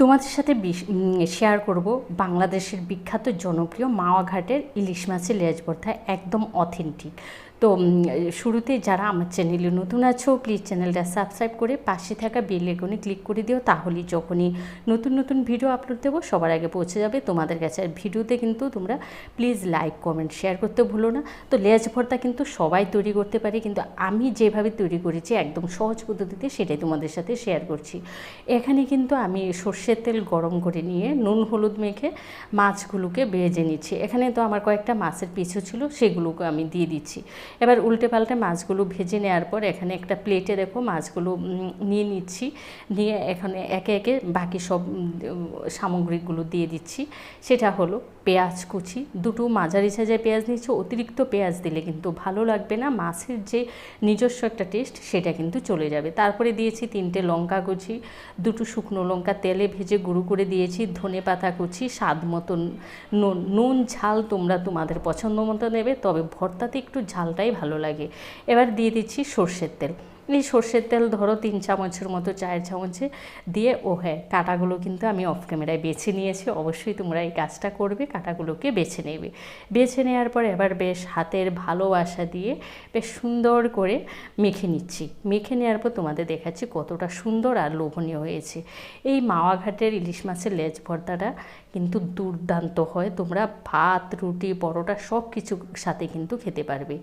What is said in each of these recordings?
তোমাদের সাথে শেয়ার করব বাংলাদেশের বিখ্যাত জনপ্রিয় মাওয়াঘাটের ইলিশ মাছের লেজ ভর্তা একদম অথেন্টিক তো শুরুতে যারা আমার চ্যানেলে নতুন আছো প্লিজ চ্যানেলটা সাবস্ক্রাইব করে পাশে থাকা বেল আইকনে ক্লিক করে দিও। তাহলেই যখনই নতুন নতুন ভিডিও আপলোড দেবো, সবার আগে পৌঁছে যাবে। তোমাদের কাছে আর ভিডিওতে কিন্তু তোমরা প্লিজ লাইক কমেন্ট শেয়ার করতে ভুলো না। তো লেজ ভর্তা কিন্তু সবাই তৈরি করতে পারে, কিন্তু আমি যেভাবে তৈরি করেছি একদম সহজ পদ্ধতিতে সেটাই তোমাদের সাথে শেয়ার করছি। এখানে কিন্তু আমি সর্ষের তেল গরম করে নিয়ে নুন, হলুদ মেখে মাছগুলোকে ভেজে নিচ্ছি। এখানে তো আমার কয়েকটা মাছের পিছু ছিল, সেগুলোকে আমি দিয়ে দিচ্ছি। এবার উল্টে পাল্টে মাছগুলো ভেজে নেওয়ার পর এখানে একটা প্লেটে দেখো মাছগুলো নিয়ে নিচ্ছি। নিয়ে এখানে একে একে বাকি সব সামগ্রীগুলো দিয়ে দিচ্ছি। সেটা হলো পেঁয়াজ কুচি। দুটো মাঝারি সাজায় পেঁয়াজ নিচ্ছি অতিরিক্ত পেঁয়াজ দিলে কিন্তু ভালো লাগবে না। মাছের যে নিজস্ব একটা টেস্ট সেটা কিন্তু চলে যাবে। তারপরে দিয়েছি তিনটে লঙ্কা কুচি, দুটো শুকনো লঙ্কা তেলে ভেজে গুঁড়ো করে দিয়েছি, ধনে পাতা কুচি, স্বাদ মতন নুন। নুন ঝাল তোমরা তোমাদের পছন্দ মতো নেবে, তবে ভর্তাতে একটু ঝালটাই ভালো লাগে। এবার দিয়ে দিচ্ছি সর্ষের তেল। এই সর্ষের তেল ধরো তিন চামচের মতো, চায়ের চামচে দিয়ে ও হ্যাঁ কাটাগুলো কিন্তু আমি অফ ক্যামেরায় বেছে নিয়েছি। অবশ্যই তোমরা এই কাজটা করবে, কাটাগুলোকে বেছে নেবে। বেছে নেওয়ার পর এবার বেশ হাতের ভালোবাসা দিয়ে বেশ সুন্দর করে মেখে নিচ্ছি। মেখে নেওয়ার পর তোমাদের দেখাচ্ছি কতটা সুন্দর আর লোভনীয় হয়েছে। এই মাওয়াঘাটের ইলিশ মাছের লেজ ভর্তাটা কিন্তু দুর্দান্ত হয়। তোমরা ভাত, রুটি, পরোটা সব কিছুর সাথে কিন্তু খেতে পারবে।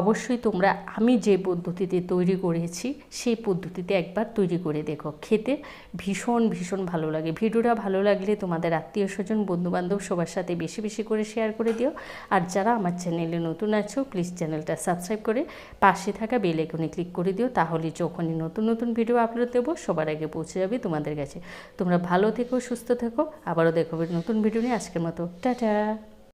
অবশ্যই তোমরা আমি যে পদ্ধতিতে তৈরি করেছি, সেই পদ্ধতিতে একবার তৈরি করে দেখো। খেতে ভীষণ ভীষণ ভালো লাগে। ভিডিওটা ভালো লাগলে তোমাদের আত্মীয় স্বজন, বন্ধুবান্ধব সবার সাথে বেশি বেশি করে শেয়ার করে দিও। আর যারা আমার চ্যানেলে নতুন আছো প্লিজ চ্যানেলটা সাবস্ক্রাইব করে পাশে থাকা বেল আইকনে ক্লিক করে দিও। তাহলে যখনই নতুন নতুন ভিডিও আপলোড দেবো, সবার আগে পৌঁছে যাবে তোমাদের কাছে। তোমরা ভালো থেকো, সুস্থ থেকো। আবারও দেখো নতুন ভিডিও নিয়ে আজকের মতো। টাটা!